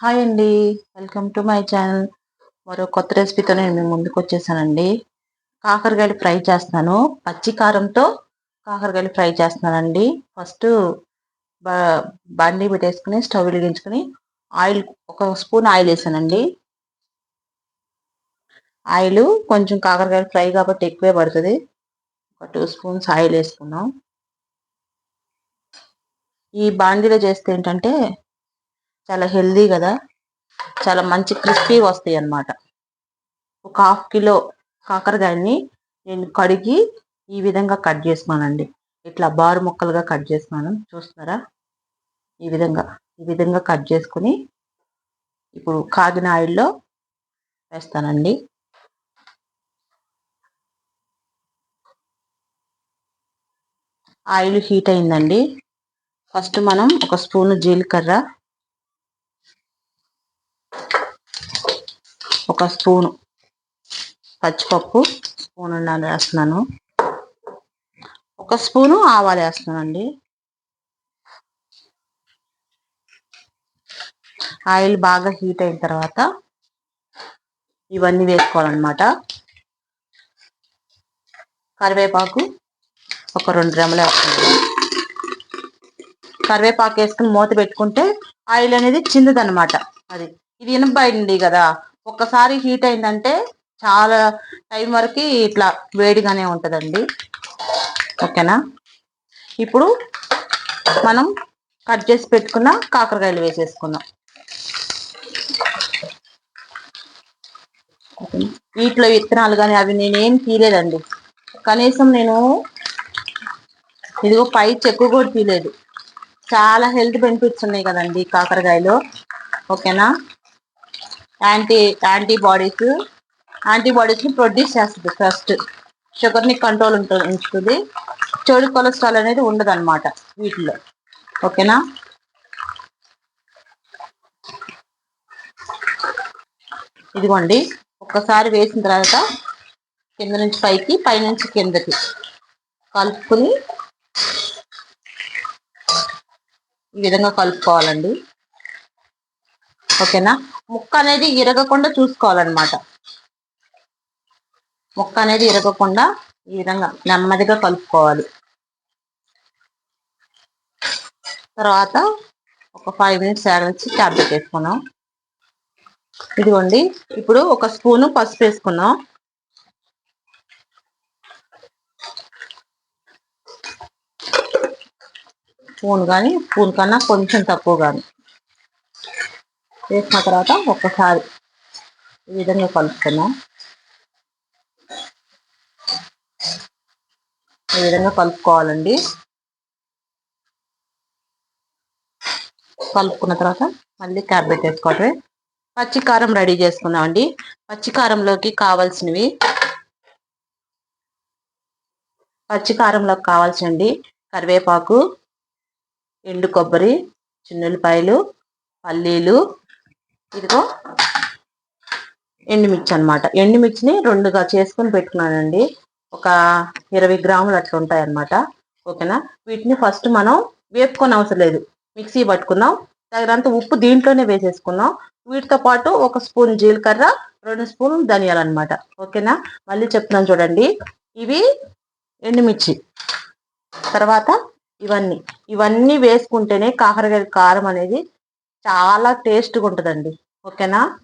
Hi అండి. Welcome to my channel. మరో కొత్త రెసిపీతో నేను మీ ముందుకు వచ్చేసానండి. కాకరకాయలు ఫ్రై చేస్తాను. పచ్చి కారంతో కాకరకాయలు ఫ్రై చేస్తున్నానండి. ఫస్ట్ బండి పెట్టేసుకుని స్టవ్ వెలిగించుకుని ఆయిల్ ఒక స్పూన్ ఆయిల్ వేసానండి. ఆయిల్ కొంచెం కాకరకాయలు ఫ్రై కాబట్టి ఎక్కువే పడుతుంది. ఒక టూ స్పూన్స్ ఆయిల్ వేసుకున్నాం ఈ బాండీలో చేస్తే ఏంటంటే చాలా హెల్దీ కదా. చాలా మంచి క్రిస్పీగా వస్తాయి అన్నమాట. ఒక హాఫ్ కిలో కాకరకాయని నేను కడిగి ఈ విధంగా కట్ చేసుకున్నానండి ఇట్లా బారు ముక్కలుగా కట్ చేసుకున్నాను చూస్తున్నారా? ఈ విధంగా ఈ విధంగా కట్ చేసుకుని ఇప్పుడు కాగిన ఆయిల్లో వేస్తానండి. ఆయిల్ హీట్ అయిందండి. ఫస్ట్ మనం ఒక స్పూన్ జీలకర్ర ఒక స్పూను పచ్చిపప్పు స్పూన్ వేస్తున్నాను. ఒక స్పూను ఆవాలు వేస్తున్నానండి. ఆయిల్ బాగా హీట్ అయిన తర్వాత ఇవన్నీ వేసుకోవాలన్నమాట. కరివేపాకు ఒక రెండు రెమ్మలు వేస్తున్నాను. కరివేపాకు వేసుకుని మూత పెట్టుకుంటే ఆయిల్ అనేది చిందదనమాట అది ఇది ఇనపబడింది కదా? ఒక్కసారి హీట్ అయిందంటే చాలా టైం వరకు ఇట్లా వేడిగానే ఉంటుందండి. ఓకేనా? ఇప్పుడు మనం కట్ చేసి పెట్టుకున్న కాకరకాయలు వేసేసుకుందాం. వీటిలో విత్తనాలు కానీ అవి నేనేం తీయలేదండి. కనీసం నేను ఇదిగో పై చెక్కు కూడా తీయలేదు. చాలా హెల్త్ బెనిఫిట్స్ ఉన్నాయి కదండి కాకరకాయలో. ఓకేనా? యాంటీ యాంటీబాడీస్ యాంటీబాడీస్ని ప్రొడ్యూస్ చేస్తుంది ఫస్ట్. షుగర్ని కంట్రోల్ ఉంటుంది ఉంచుతుంది. చెడు కొలెస్ట్రాల్ అనేది ఉండదు అనమాట వీటిలో. ఓకేనా? ఇదిగోండి. ఒక్కసారి వేసిన తర్వాత కింద నుంచి పైకి పైనుంచి కిందకి కలుపుకొని ఈ విధంగా కలుపుకోవాలండి. ఓకేనా? ముక్క అనేది ఇరగకుండా చూసుకోవాలన్నమాట. ముక్క అనేది ఇరగకుండా ఈ విధంగా నెమ్మదిగా కలుపుకోవాలి. తర్వాత ఒక ఫైవ్ మినిట్స్ నుంచి ట్యాబ్లెట్ వేసుకున్నాం. ఇదిగోండి ఇప్పుడు ఒక స్పూను పసుపు వేసుకున్నాం. స్పూన్ కానీ స్పూన్ కన్నా కొంచెం తక్కువ కానీ వేసిన తర్వాత ఒక్కసారి ఈ విధంగా కలుపుకున్నాం ఈ విధంగా కలుపుకోవాలండి. కలుపుకున్న తర్వాత మళ్ళీ క్యాబ్ పెట్టేసుకోవటమే పచ్చికారం రెడీ చేసుకున్నామండి పచ్చికారంలోకి కావాల్సినవి పచ్చికారంలోకి కావాల్సినండి కరివేపాకు ఎండు కొబ్బరి చిన్నులపాయలు పల్లీలు ఇదిగో ఎండుమిర్చి అనమాట ఎండుమిర్చిని రెండుగా చేసుకొని పెట్టుకున్నానండి. ఒక ఇరవై గ్రాములు అట్లా ఉంటాయన్నమాట. ఓకేనా? వీటిని ఫస్ట్ మనం వేపుకొని అవసరం లేదు. మిక్సీ పట్టుకున్నాం తగినంత ఉప్పు దీంట్లోనే వేసేసుకున్నాం వీటితో పాటు ఒక స్పూన్ జీలకర్ర రెండు స్పూన్ ధనియాలు అనమాట ఓకేనా? మళ్ళీ చెప్తున్నాను చూడండి. ఇవి ఎండుమిర్చి. తర్వాత ఇవన్నీ. ఇవన్నీ వేసుకుంటేనే కాకరకాయ కారం అనేది చాలా టేస్ట్గా ఉంటుందండి. ఓకేనా?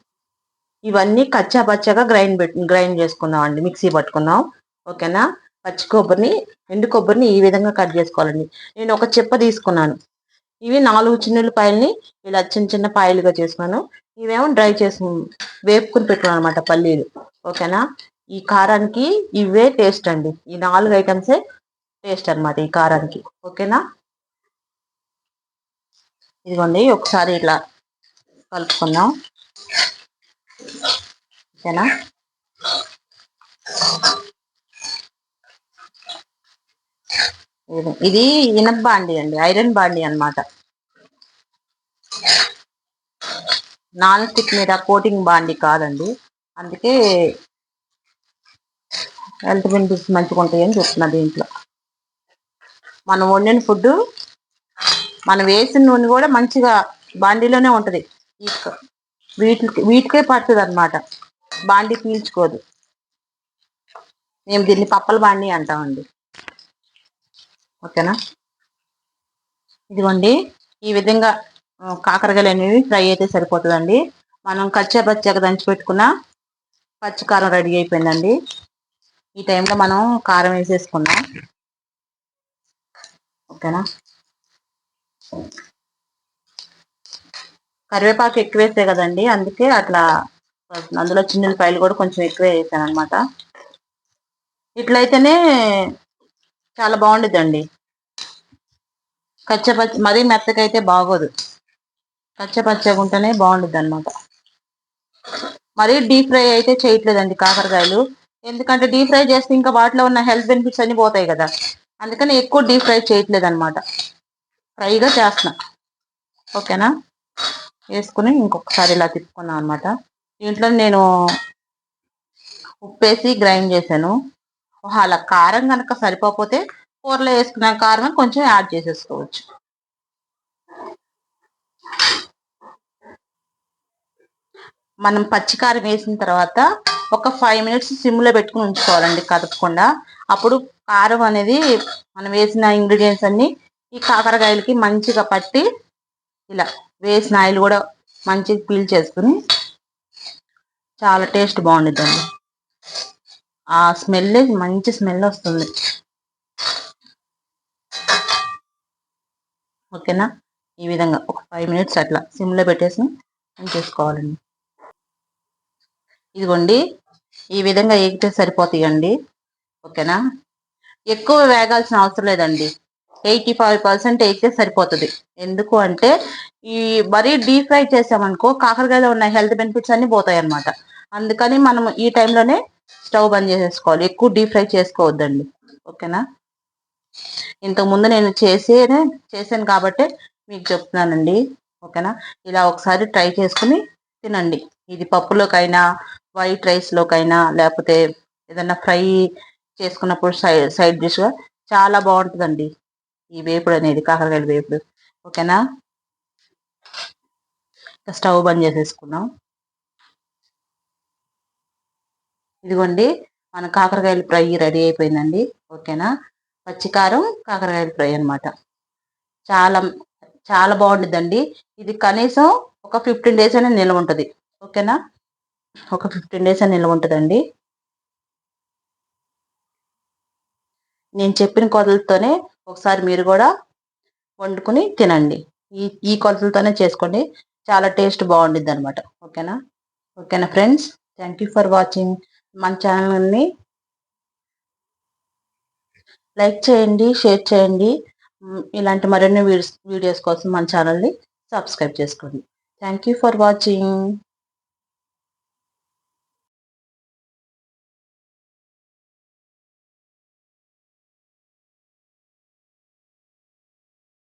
ఇవన్నీ కచ్చా పచ్చగా గ్రైండ్ పెట్టి గ్రైండ్ చేసుకుందాం అండి. మిక్సీ పట్టుకుందాం. ఓకేనా? పచ్చి కొబ్బరిని ఎండు కొబ్బరిని ఈ విధంగా కట్ చేసుకోవాలండి. నేను ఒక చెప్ప తీసుకున్నాను. ఇవి నాలుగు చిన్నులపాయలని ఇలా చిన్న చిన్న పాయలుగా చేసుకున్నాను. ఇవేమో డ్రై చేసి వేపుకుని పెట్టుకున్నాను అనమాట పల్లీలు. ఓకేనా? ఈ కారానికి ఇవే టేస్ట్ అండి. ఈ నాలుగు ఐటమ్సే టేస్ట్ అనమాట ఈ కారానికి. ఓకేనా? ఇదిగోండి ఒకసారి ఇట్లా కలుపుకుందాం. ఓకేనా? ఇది ఇనప బాండి అండి ఐరన్ బాండి అనమాట నాన్ స్టిక్ మీద కోటింగ్ బాండి కాదండి. అందుకే హెల్త్ బెనిఫిట్స్ మంచిగా ఉంటాయని చెప్తున్నా దీంట్లో. మనం వండిన ఫుడ్ మనం వేసిన నూనె కూడా మంచిగా బాండీలోనే ఉంటుంది. వీటికి వీటికే పడుతుంది అనమాట బాండి పీల్చుకోదు. మేము దీన్ని పప్పల బాండి అంటామండి. ఓకేనా? ఇదిగోండి ఈ విధంగా కాకరకాయలు అనేవి ఫ్రై అయితే సరిపోతుందండి. మనం కచ్చా పచ్చగా దంచి పెట్టుకున్న పచ్చికారం రెడీ అయిపోయిందండి. ఈ టైంలో మనం కారం వేసేసుకుందాం. ఓకేనా? కరివేపాకు ఎక్కువ వేస్తే కదండి అందుకే అట్లా అందులో చిన్నులపాయలు కూడా కొంచెం ఎక్కువ వేసాను అనమాట ఇట్లయితేనే చాలా బాగుండిద్దండి. కచ్చపచ్చ మరీ మెత్తకైతే బాగోదు. కచ్చపచ్చగా ఉంటేనే బాగుంటుంది అనమాట మరీ డీప్ ఫ్రై అయితే చేయట్లేదండి కాకరకాయలు. ఎందుకంటే డీప్ ఫ్రై చేస్తే ఇంకా వాటిలో ఉన్న హెల్త్ బెనిఫిట్స్ అన్ని పోతాయి కదా. అందుకని ఎక్కువ డీప్ ఫ్రై చేయట్లేదు అనమాట ఫ్రైగా చేస్తున్నా. ఓకేనా? వేసుకుని ఇంకొకసారి ఇలా తిప్పుకున్నాను అనమాట దీంట్లో నేను ఉప్పేసి గ్రైండ్ చేశాను. అలా కారం కనుక సరిపోతే కూరలో వేసుకున్న కారం కొంచెం యాడ్ చేసేసుకోవచ్చు. మనం పచ్చికారం వేసిన తర్వాత ఒక ఫైవ్ మినిట్స్ సిమ్లో పెట్టుకుని ఉంచుకోవాలండి కదపకుండా. అప్పుడు కారం అనేది మనం వేసిన ఇంగ్రీడియంట్స్ అన్ని ఈ కాకరకాయలకి మంచిగా పట్టి ఇలా వేసిన ఆయిల్ కూడా మంచిగా పీల్ చేసుకుని చాలా టేస్ట్ బాగుండిద్దండి. ఆ స్మెల్ మంచి స్మెల్ వస్తుంది. ఓకేనా? ఈ విధంగా ఒక ఫైవ్ మినిట్స్ అట్లా సిమ్లో పెట్టేసి చేసుకోవాలండి ఇదిగోండి ఈ విధంగా ఎగితే సరిపోతాయండి. ఓకేనా? ఎక్కువ వేగాల్సిన అవసరం లేదండి. ఎయిటీ ఫైవ్ పర్సెంట్ అయితే సరిపోతుంది. ఎందుకు అంటే ఈ మరీ డీప్ ఫ్రై చేసామనుకో కాకరకాయలో ఉన్న హెల్త్ బెనిఫిట్స్ అన్ని పోతాయి అన్నమాట అందుకని మనం ఈ టైంలోనే స్టవ్ బంద్ చేసేసుకోవాలి. ఎక్కువ డీప్ ఫ్రై చేసుకోవద్దండి. ఓకేనా? ఇంతకు ముందు నేను చేసేనే చేశాను కాబట్టి మీకు చెప్తున్నానండి. ఓకేనా? ఇలా ఒకసారి ట్రై చేసుకుని తినండి. ఇది పప్పులోకైనా వైట్ రైస్లోకైనా లేకపోతే ఏదైనా ఫ్రై చేసుకున్నప్పుడు సైడ్ సైడ్ డిష్గా చాలా బాగుంటుందండి. ఈ వేపుడు అనేది కాకరకాయల వేపుడు. ఓకేనా? స్టవ్ బంద్ చేసేసుకున్నాం. ఇదిగోండి మన కాకరకాయల ఫ్రై రెడీ అయిపోయిందండి. ఓకేనా? పచ్చికారం కాకరకాయల ఫ్రై అన్నమాట. చాలా చాలా బాగుంటుందండి ఇది కనీసం ఒక ఫిఫ్టీన్ డేస్ అయినా నిల్వ ఉంటుంది. ఓకేనా? ఒక ఫిఫ్టీన్ డేస్ అని నిల్వ ఉంటుందండి. నేను చెప్పిన కొలతలతోనే ఒకసారి మీరు కూడా వండుకుని తినండి. ఈ ఈ కొలతలతోనే చేసుకోండి. చాలా టేస్ట్ బాగుండిద్ది అనమాట ఓకేనా? ఓకేనా friends? Thank you for watching. మన ఛానల్ని లైక్ చేయండి షేర్ చేయండి. ఇలాంటి మరిన్ని వీడియోస్ వీడియోస్ కోసం మన ఛానల్ని సబ్స్క్రైబ్ చేసుకోండి. Thank you for watching.